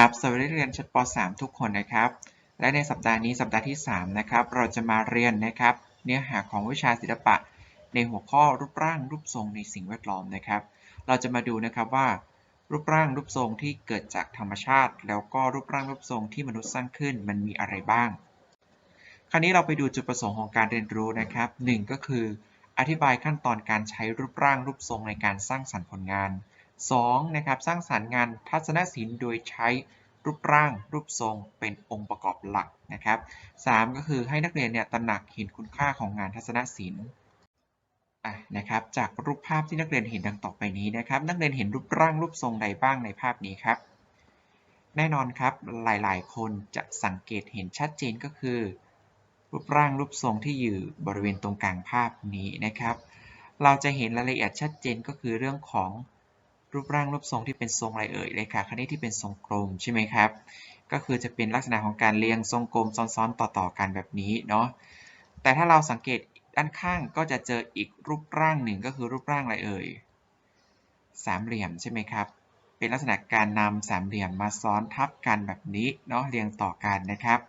ครับสวัสดีเรียนชั้นป .3 ทุกคนนะครับ และในสัปดาห์นี้สัปดาห์ที่ 3 นะครับ เราจะมาเรียนนะครับ เนื้อหาของวิชาศิลปะ ในหัวข้อรูปร่างรูปทรงในสิ่งแวดล้อมนะครับ เราจะมาดูนะครับว่า รูปร่างรูปทรงที่เกิดจากธรรมชาติ แล้วก็รูปร่างรูปทรงที่มนุษย์สร้างขึ้นมันมีอะไรบ้าง คราวนี้เราไปดูจุดประสงค์ของการเรียนรู้นะครับหนึ่งก็คือ อธิบายขั้นตอนการใช้รูปร่างรูปทรงในการสร้างสรรค์ผลงาน 2. นะครับสร้างสรรค์งานทัศนศิลป์โดยใช้รูปร่างรูปทรงเป็นองค์ประกอบหลักนะครับ 3. ก็คือให้นักเรียนเนี่ยตระหนักเห็นคุณค่าของงานทัศนศิลป์ะนะครับจากรูปภาพที่นักเรียนเห็นดังต่อไปนี้นะครับ นักเรียนเห็นรูปร่างรูปทรงใดบ้างในภาพนี้ครับ แน่นอนครับหลายๆ คนจะสังเกตเห็นชัดเจนก็คือ รูปร่างรูปทรงที่อยู่บริเวณตรงกลางภาพนี้นะครับ เราจะเห็นรายละเอียดชัดเจนก็คือเรื่องของ รูปร่างรูปทรงที่เป็นทรงอะไรเอ่ยเลขาคณิตที่เป็นทรงกลมใช่ไหมครับ ก็คือจะเป็นลักษณะของการเรียงทรงกลมซ้อนๆต่อๆกันแบบนี้เนาะ แต่ถ้าเราสังเกตด้านข้างก็จะเจออีกรูปร่างหนึ่งก็คือรูปร่างอะไรเอ่ย สามเหลี่ยมใช่ไหมครับ เป็นลักษณะการนำสามเหลี่ยมมาซ้อนทับกันแบบนี้เนาะเรียงต่อกันนะครับ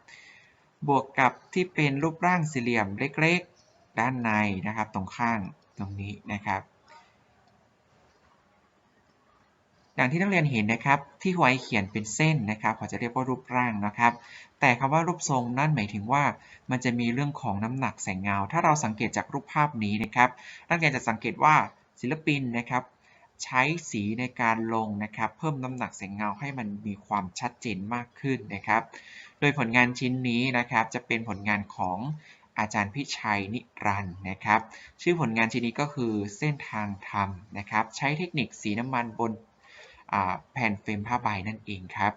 บวกกับที่เป็นรูปร่างสี่เหลี่ยมเล็กๆ ด้านในนะครับ ตรงข้างตรงนี้นะครับ อย่างที่นักเรียนเห็นนะครับ ที่ไว้เขียนเป็นเส้นนะครับเขาจะเรียกว่ารูปร่างนะครับ แต่คำว่ารูปทรงนั่นหมายถึงว่า มันจะมีเรื่องของน้ำหนักแสงเงา ถ้าเราสังเกตจากรูปภาพนี้นะครับ นักเรียนจะสังเกตว่าศิลปินนะครับ ใช้สีในการลงนะครับ เพิ่มน้ำหนักแสงเงาให้มันมีความชัดเจนมากขึ้นนะครับ โดยผลงานชิ้นนี้นะครับ จะเป็นผลงานของอาจารย์พิชัยนิรันดร์นะครับ ชื่อผลงานชิ้นนี้ก็คือเส้นทางธรรมนะครับ ใช้เทคนิคสีน้ำมันบน แผ่นเฟรมผ้าใบนั่นเองครับ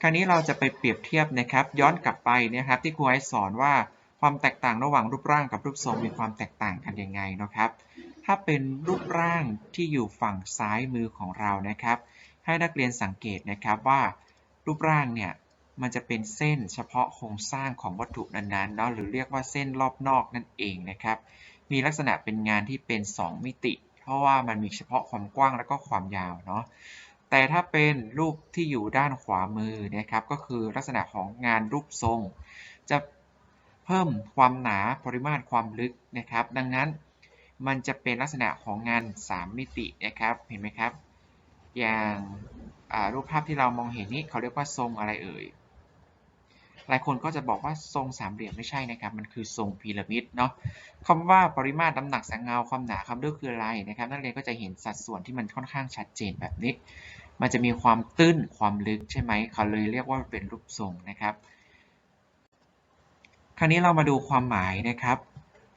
คราวนี้เราจะไปเปรียบเทียบนะครับ ย้อนกลับไปนะครับ ที่ครูไอสอนว่าความแตกต่างระหว่างรูปร่างกับรูปทรงมีความแตกต่างกันยังไงนะครับ ถ้าเป็นรูปร่างที่อยู่ฝั่งซ้ายมือของเรานะครับ ให้นักเรียนสังเกตนะครับว่า รูปร่างเนี่ยมันจะเป็นเส้นเฉพาะโครงสร้างของวัตถุนั้นๆเนาะหรือเรียกว่าเส้นรอบนอกนั่นเองนะครับ มีลักษณะเป็นงานที่เป็น 2 มิติ เพราะว่ามันมีเฉพาะความกว้างและก็ความยาวเนาะแต่ถ้าเป็นรูปที่อยู่ด้านขวามือนะครับก็คือลักษณะของงานรูปทรง จะเพิ่มความหนาปริมาตรความลึกนะครับ ดังนั้นมันจะเป็นลักษณะของงาน 3 มิตินะครับเห็นไหมครับ อย่างรูปภาพที่เรามองเห็นนี้เขาเรียกว่าทรงอะไรเอ่ย หลายคนก็จะบอกว่าทรงสามเหลี่ยมไม่ใช่นะครับ มันคือทรงพีระมิดเนาะคำว่าปริมาตรน้ำหนักแสงเงาความหนาความลึกคืออะไรนะครับนักเรียนก็จะเห็นสัดส่วนที่มันค่อนข้างชัดเจนแบบนี้ มันจะมีความตื้นความลึกใช่ไหมเขาเลยเรียกว่าเป็นรูปทรงนะครับ คราวนี้เรามาดูความหมายนะครับ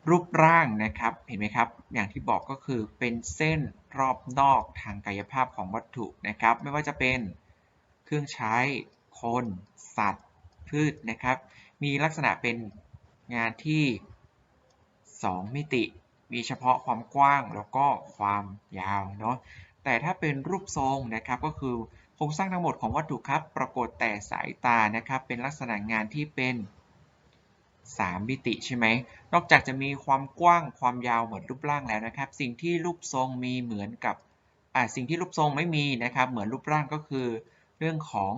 รูปร่างนะครับเห็นไหมครับ อย่างที่บอกก็คือเป็นเส้นรอบนอกทางกายภาพของวัตถุนะครับ ไม่ว่าจะเป็นเครื่องใช้คน สัตว์ พืชนะครับ มีลักษณะเป็นงานที่ 2 มิติ มีเฉพาะความกว้างแล้วก็ความยาวเนาะแต่ถ้าเป็นรูปทรงนะครับก็คือโครงสร้างทั้งหมดของวัตถุครับปรากฏแต่สายตานะครับ เป็นลักษณะงานที่เป็น 3 มิติใช่ไหมนอกจากจะมีความกว้างความยาวเหมือนรูปร่างแล้วนะครับ สิ่งที่รูปทรงมีเหมือนกับสิ่งที่รูปทรงไม่มีนะครับ เหมือนรูปร่างก็คือ เรื่องของ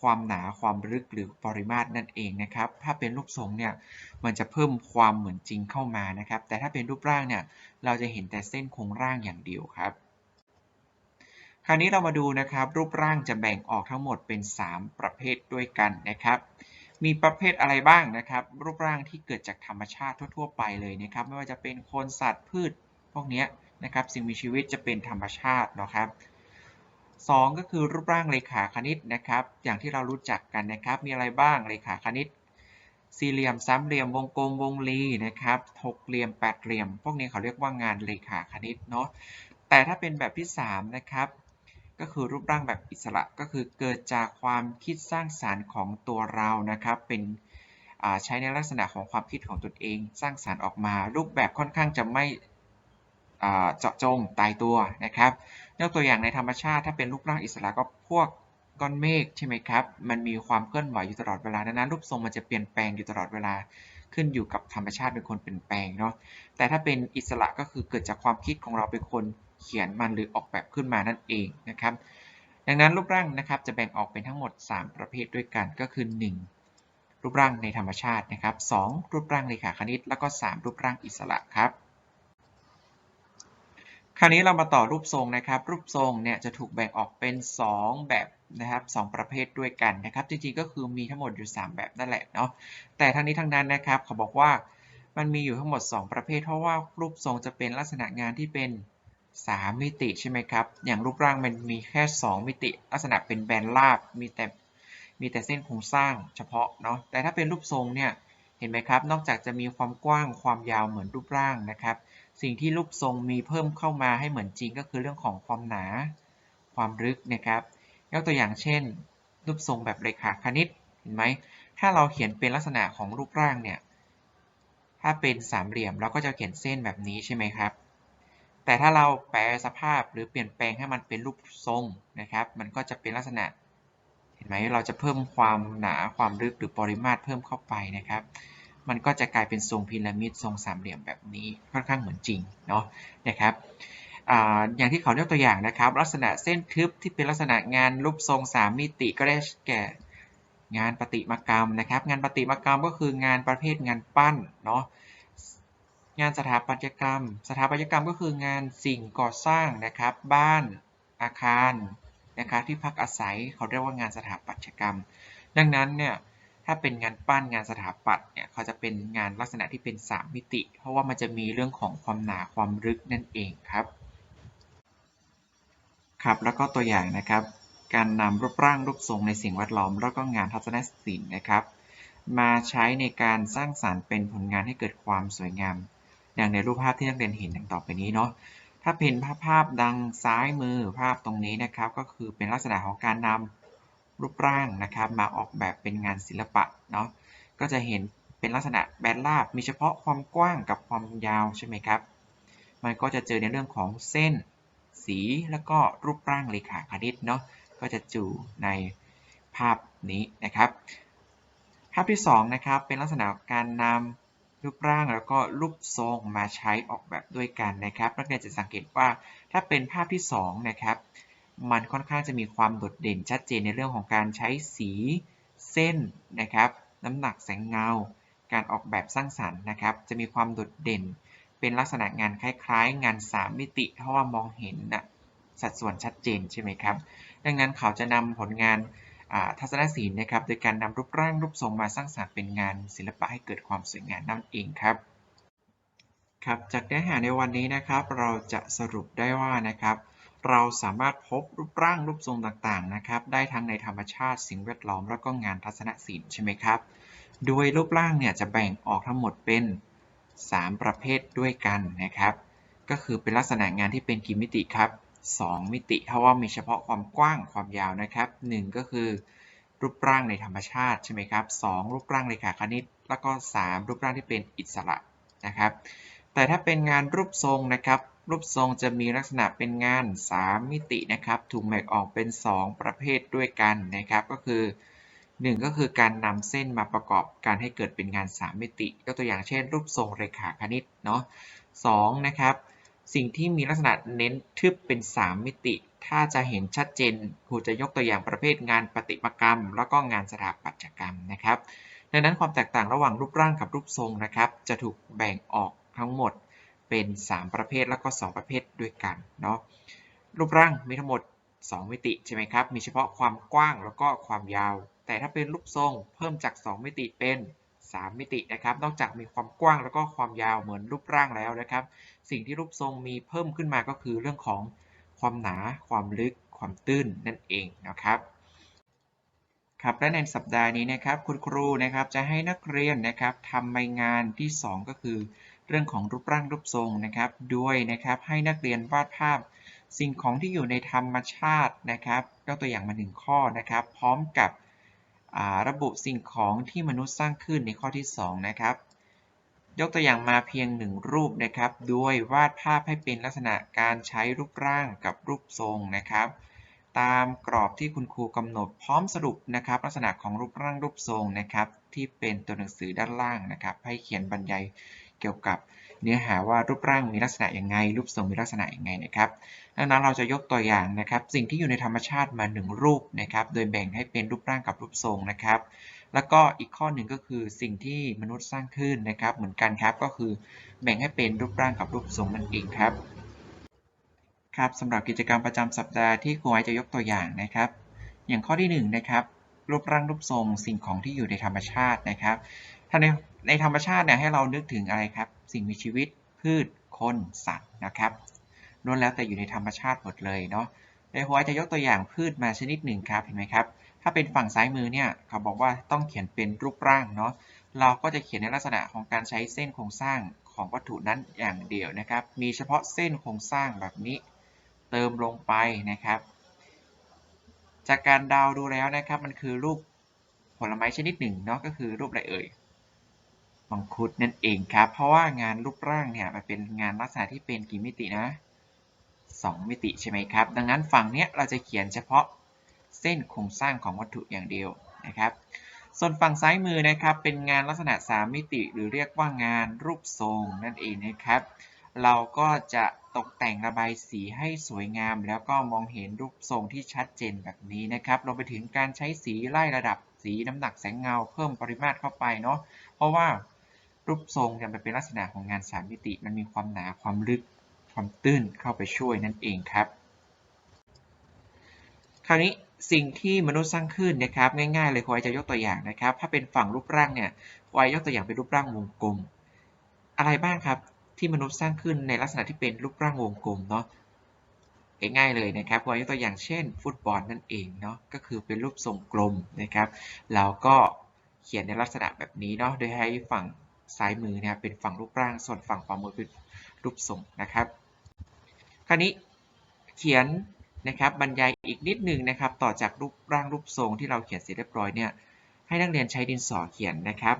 ความหนาความลึกหรือปริมาตรนั่นเองนะครับ ถ้าเป็นรูปทรงเนี่ยมันจะเพิ่มความเหมือนจริงเข้ามานะครับ แต่ถ้าเป็นรูปร่างเนี่ยเราจะเห็นแต่เส้นโครงร่างอย่างเดียวครับคราวนี้เรามาดูนะครับ รูปร่างจะแบ่งออกทั้งหมดเป็น 3 ประเภทด้วยกันนะครับ มีประเภทอะไรบ้างนะครับ รูปร่างที่เกิดจากธรรมชาติทั่ว ๆ ไปเลยนะครับ ไม่ว่าจะเป็นคนสัตว์พืชพวกนี้นะครับ สิ่งมีชีวิตจะเป็นธรรมชาตินะครับ 2 ก็คือรูปร่างเรขาคณิตนะครับ อย่างที่เรารู้จักกันนะครับ มีอะไรบ้างเรขาคณิต สี่เหลี่ยมสามเหลี่ยมวงกลมวงรีนะครับหกเหลี่ยมแปดเหลี่ยม พวกนี้เขาเรียกว่างานเรขาคณิตเนาะแต่ถ้าเป็นแบบที่ 3 นะครับ ก็คือรูปร่างแบบอิสระก็คือเกิดจากความคิดสร้างสารรค์ของตัวเรานะครับ เป็นใช้ในลักษณะของความคิดของตนเอง สร้างสารรค์ออกมา รูปแบบค่อนข้างจะไม่ เจาะจงตายตัวนะครับยกตัวอย่างในธรรมชาติถ้าเป็นรูปร่างอิสระก็พวกก้อนเมฆใช่ไหมครับ มันมีความเคลื่อนไหวอยู่ตลอดเวลาดังนั้นรูปทรงมันจะเปลี่ยนแปลงอยู่ตลอดเวลา ขึ้นอยู่กับธรรมชาติเป็นคนเปลี่ยนแปลงเนาะ แต่ถ้าเป็นอิสระก็คือเกิดจากความคิดของเราเป็นคนเขียนมันหรือออกแบบขึ้นมานั่นเองนะครับ ดังนั้นรูปร่างนะครับจะแบ่งออกเป็นทั้งหมด 3 ประเภทด้วยกันก็คือ 1 รูปร่างในธรรมชาตินะครับ 2 รูปร่างเลขาคณิต แล้วก็ 3 รูปร่างอิสระครับ คราวนี้เรามาต่อรูปทรงนะครับ รูปทรงเนี่ยจะถูกแบ่งออกเป็น 2 แบบนะครับ2ประเภทด้วยกันนะครับ จริงๆก็คือมีทั้งหมดอยู่ 3 แบบนั่นแหละเนาะแต่ทั้งนี้ทั้งนั้นนะครับเขาบอกว่ามันมีอยู่ทั้งหมด 2 ประเภท เพราะว่ารูปทรงจะเป็นลักษณะงานที่เป็น 3 มิติใช่ไหมครับ อย่างรูปร่างมันมีแค่ 2 มิติ ลักษณะเป็นแบนราบมีแต่มีแต่เส้นโครงสร้างเฉพาะเนาะแต่ถ้าเป็นรูปทรงเนี่ยเห็นไหมครับ นอกจากจะมีความกว้างความยาวเหมือนรูปร่างนะครับ สิ่งที่รูปทรงมีเพิ่มเข้ามาให้เหมือนจริงก็คือเรื่องของความหนา ความลึกนะครับยกตัวอย่างเช่น รูปทรงแบบเรขาคณิตเห็นไหมถ้าเราเขียนเป็นลักษณะของรูปร่างเนี่ยถ้าเป็นสามเหลี่ยมเราก็จะเขียนเส้นแบบนี้ใช่ไหมครับแต่ถ้าเราแปลสภาพหรือเปลี่ยนแปลงให้มันเป็นรูปทรงนะครับ มันก็จะเป็นลักษณะ เห็นไหมเราจะเพิ่มความหนาความลึกหรือปริมาตรเพิ่มเข้าไปนะครับ มันก็จะกลายเป็นทรงพีระมิดทรงสามเหลี่ยมแบบนี้ค่อนข้างเหมือนจริงเนาะนะครับอย่างที่เขายกตัวอย่างนะครับ ลักษณะเส้นทึบที่เป็นลักษณะงานรูปทรง3มิติก็ได้แก่งานปฏิมากรรมนะครับ งานปฏิมากรรมก็คืองานประเภทงานปั้นเนาะงานสถาปัตยกรรม สถาปัตยกรรมก็คืองานสิ่งก่อสร้างนะครับ บ้านอาคารนะครับที่พักอาศัยเขาเรียกว่างานสถาปัตยกรรม ดังนั้นเนี่ย ถ้าเป็นงานปั้นงานสถาปัตย์เนี่ยเขาจะเป็นงานลักษณะที่เป็น 3 มิติ เพราะว่ามันจะมีเรื่องของความหนาความลึกนั่นเองครับ ครับแล้วก็ตัวอย่างนะครับ การนำรูปร่างรูปทรงในสิ่งแวดล้อม แล้วก็งานทัศนศิลป์นะครับ มาใช้ในการสร้างสารรค์เป็นผลงานให้เกิดความสวยงาม อย่างในรูปภาพที่นักเรียนเห็นดังต่อไปนี้เนาะถ้าเป็นภาพภาพดังซ้ายมือภาพตรงนี้นะครับ ก็คือเป็นลักษณะของการนำ รูปร่างนะครับ มาออกแบบเป็นงานศิลปะเนาะก็จะเห็นเป็นลักษณะแบนราบมีเฉพาะความกว้างกับความยาวใช่ไหมครับ มันก็จะเจอในเรื่องของเส้น สีแล้วก็รูปร่างเลขาคณิตเนาะก็จะจูในภาพนี้นะครับ ภาพที่2นะครับเป็นลักษณะการนำรูปร่างแล้วก็รูปทรงมาใช้ออกแบบด้วยกันนะครับนักเรียนจะสังเกตว่าถ้าเป็นภาพที่2นะครับ มันค่อนข้างจะมีความโดดเด่นชัดเจนในเรื่องของการใช้สีเส้นนะครับ น้ำหนักแสงเงา การออกแบบสร้างสรรค์นะครับ จะมีความโดดเด่น เป็นลักษณะงานคล้ายๆ งาน 3 มิติ เพราะว่ามองเห็นนะสัดส่วนชัดเจนใช่ไหมครับ ดังนั้นเขาจะนำผลงานทัศนศิลป์นะครับ โดยการนำรูปร่างรูปทรงมาสร้างสรรค์เป็นงานศิลปะให้เกิดความสวยงามนั่นเองครับ ครับ จากเนื้อหาในวันนี้นะครับ เราจะสรุปได้ว่านะครับ เราสามารถพบรูปร่างรูปทรงต่างๆนะครับ ได้ทั้งในธรรมชาติสิ่งแวดล้อมแล้วก็งานทัศนศิลป์ใช่ไหมครับ โดยรูปร่างเนี่ยจะแบ่งออกทั้งหมดเป็น 3 ประเภทด้วยกันนะครับ ก็คือเป็นลักษณะงานที่เป็นกี่มิติครับ 2 มิติเพราะว่ามีเฉพาะความกว้างความยาวนะครับ 1 ก็คือ รูปร่างในธรรมชาติใช่ไหมครับ 2 รูปร่างเลขาคณิต แล้วก็ 3 รูปร่างที่เป็นอิสระนะครับ แต่ถ้าเป็นงานรูปทรงนะครับ รูปทรงจะมีลักษณะเป็นงาน 3 มิตินะครับ ถูกแบ่งออกเป็น 2 ประเภทด้วยกันนะครับ ก็คือ 1 ก็คือการนำเส้นมาประกอบการให้เกิดเป็นงาน 3 มิติยกตัวอย่างเช่น รูปทรงเรขาคณิตเนาะ2นะครับ สิ่งที่มีลักษณะเน้นทึบเป็น 3 มิติ ถ้าจะเห็นชัดเจนครูจะยกตัวอย่างประเภทงานประติมากรรม แล้วก็งานสถาปัตยกรรมนะครับ ดังนั้นความแตกต่างระหว่างรูปร่างกับรูปทรงนะครับ จะถูกแบ่งออกทั้งหมด เป็น 3 ประเภทแล้วก็ 2 ประเภทด้วยกันเนาะรูปร่างมีทั้งหมด 2 มิติใช่ไหมครับ มีเฉพาะความกว้างแล้วก็ความยาว แต่ถ้าเป็นรูปทรงเพิ่มจาก 2 มิติเป็น 3 มิตินะครับ นอกจากมีความกว้างแล้วก็ความยาวเหมือนรูปร่างแล้วนะครับ สิ่งที่รูปทรงมีเพิ่มขึ้นมาก็คือเรื่องของความหนา ความลึก ความตื้นนั่นเองนะครับครับและในสัปดาห์นี้นะครับคุณครูนะครับจะให้นักเรียนนะครับทำใบงานที่ 2 ก็คือ เรื่องของรูปร่างรูปทรงนะครับด้วยนะครับให้นักเรียนวาดภาพ สิ่งของที่อยู่ในธรรมชาตินะครับยกตัวอย่างมาหนึ่งข้อนะครับ พร้อมกับระบุสิ่งของที่มนุษย์สร้างขึ้นในข้อที่ 2 นะครับ ยกตัวอย่างมาเพียงหนึ่งรูปนะครับโดยวาดภาพให้เป็นลักษณะการใช้รูปร่างกับรูปทรงนะครับ ตามกรอบที่คุณครูกำหนดพร้อมสรุปนะครับ ลักษณะของรูปร่างรูปทรงนะครับ ที่เป็นตัวหนังสือด้านล่างนะครับ ให้เขียนบรรยาย เกี่ยวกับเนื้อหาว่ารูปร่างมีลักษณะอยังไง รูปทรงมีลักษณะอยังไงนะครับดังนั้นเราจะยกตัวอย่างนะครับ สิ่งที่อยู่ในธรรมชาติมา 1 รูปนะครับ โดยแบ่งให้เป็นรูปร่างกับรูปทรงนะครับ แล้วก็อีกข้อหนึ่งก็คือสิ่งที่มนุษย์สร้างขึ้นนะครับ เหมือนกันครับก็คือแบ่งให้เป็นรูปร่างกับรูปทรงนั่นเองครับครับสำหรับกิจกรรมประจำสัปดาห์ที่ครูไอจะยกตัวอย่างนะครับ อย่างข้อที่1นงนะครับรูปร่างรูปทรงสิ่งของที่อยู่ในธรรมชาตินะครับถ้าใน ในธรรมชาติเนี่ยให้เรานึกถึงอะไรครับ สิ่งมีชีวิตพืชคนสัตว์นะครับล้วนแล้วแต่อยู่ในธรรมชาติหมดเลยเนาะในหัวจะยกตัวอย่างพืชมาชนิดหนึ่งครับเห็นไหมครับ ถ้าเป็นฝั่งซ้ายมือเนี่ยเขาบอกว่าต้องเขียนเป็นรูปร่างเนาะเราก็จะเขียนในลักษณะของการใช้เส้นโครงสร้างของวัตถุนั้นอย่างเดียวนะครับ มีเฉพาะเส้นโครงสร้างแบบนี้ เติมลงไปนะครับ จากการดาวดูแล้วนะครับมันคือรูปผลไม้ชนิดหนึ่งเนาะก็คือรูปอะไรเอ่ย มังคุดนั่นเองครับ เพราะว่างานรูปร่างเนี่ยมันเป็นงานลักษณะที่เป็นกี่มิตินะ 2 มิติใช่ไหมครับ ดังนั้นฝั่งเนี้ยเราจะเขียนเฉพาะเส้นโครงสร้างของวัตถุอย่างเดียวนะครับ ส่วนฝั่งซ้ายมือนะครับเป็นงานลักษณะ 3 มิติ หรือเรียกว่างานรูปทรงนั่นเองนะครับ เราก็จะตกแต่งระบายสีให้สวยงาม แล้วก็มองเห็นรูปทรงที่ชัดเจนแบบนี้นะครับรวมไปถึงการใช้สีไล่ระดับสีน้ำหนักแสงเงา เพิ่มปริมาตรเข้าไปเนาะเพราะว่า รูปทรงเนี่ยมันเป็นลักษณะของงานสามมิติ มันมีความหนาความลึกความตื้นเข้าไปช่วยนั่นเองครับ คราวนี้สิ่งที่มนุษย์สร้างขึ้นนะครับง่ายๆเลยครูจะยกตัวอย่างนะครับ ถ้าเป็นฝั่งรูปร่างเนี่ยครูยกตัวอย่างเป็นรูปร่างวงกลม อะไรบ้างครับที่มนุษย์สร้างขึ้นในลักษณะที่เป็นรูปร่างวงกลมเนาะง่ายๆเลยนะครับครูยกตัวอย่างเช่น ฟุตบอลนั่นเองเนาะก็คือเป็นรูปทรงกลมนะครับเราก็เขียนในลักษณะแบบนี้เนาะโดยให้ฝั่ง ซ้ายมือเนี่ยเป็นฝั่งรูปร่าง ส่วนฝั่งขวามือเป็นรูปทรงนะครับ คราวนี้เขียนนะครับบรรยายอีกนิดหนึ่งนะครับ ต่อจากรูปร่างรูปทรงที่เราเขียนเสร็จเรียบร้อยเนี่ยให้นักเรียนใช้ดินสอเขียนนะครับ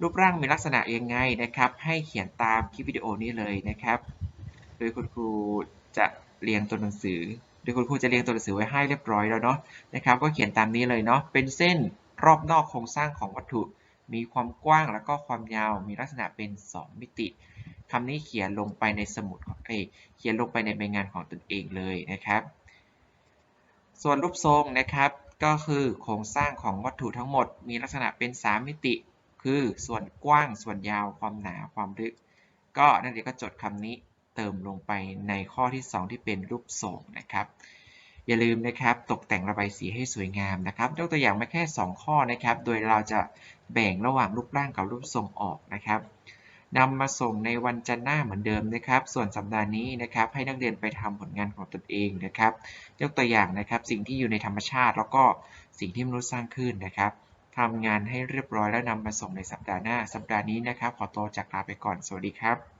รูปร่างมีลักษณะยังไงนะครับ ให้เขียนตามคลิปวิดีโอนี้เลยนะครับ โดยคุณครูจะเรียงตัวหนังสือ โดยคุณครูจะเรียงตัวหนังสือไว้ให้เรียบร้อยแล้วเนาะนะครับ ก็เขียนตามนี้เลยเนาะเป็นเส้นรอบนอกโครงสร้างของวัตถุ มีความกว้างแล้วก็ความยาว มีลักษณะเป็น 2 มิติคำนี้เขียนลงไปในสมุดของเอเขียนลงไปในใบงานของตนเองเลยนะครับ ส่วนรูปทรงนะครับ ก็คือโครงสร้างของวัตถุทั้งหมด มีลักษณะเป็น 3 มิติ คือส่วนกว้าง ส่วนยาว ความหนา ความลึก ก็นักเรียนก็จดคำนี้เติมลงไปในข้อที่ 2 ที่เป็นรูปทรงนะครับ อย่าลืมนะครับตกแต่งระบายสีให้สวยงามนะครับยกตัวอย่างมาแค่ 2 ข้อนะครับ โดยเราจะแบ่งระหว่างรูปร่างกับรูปทรงออกนะครับนำมาส่งในวันจันทร์หน้าเหมือนเดิมนะครับ ส่วนสัปดาห์นี้นะครับ ให้นักเรียนไปทำผลงานของตนเองนะครับ ยกตัวอย่างนะครับ สิ่งที่อยู่ในธรรมชาติ แล้วก็สิ่งที่มนุษย์สร้างขึ้นนะครับทำงานให้เรียบร้อยแล้วนำมาส่งในสัปดาห์หน้า สัปดาห์นี้นะครับ ขอตัวจากลาไปก่อน สวัสดีครับ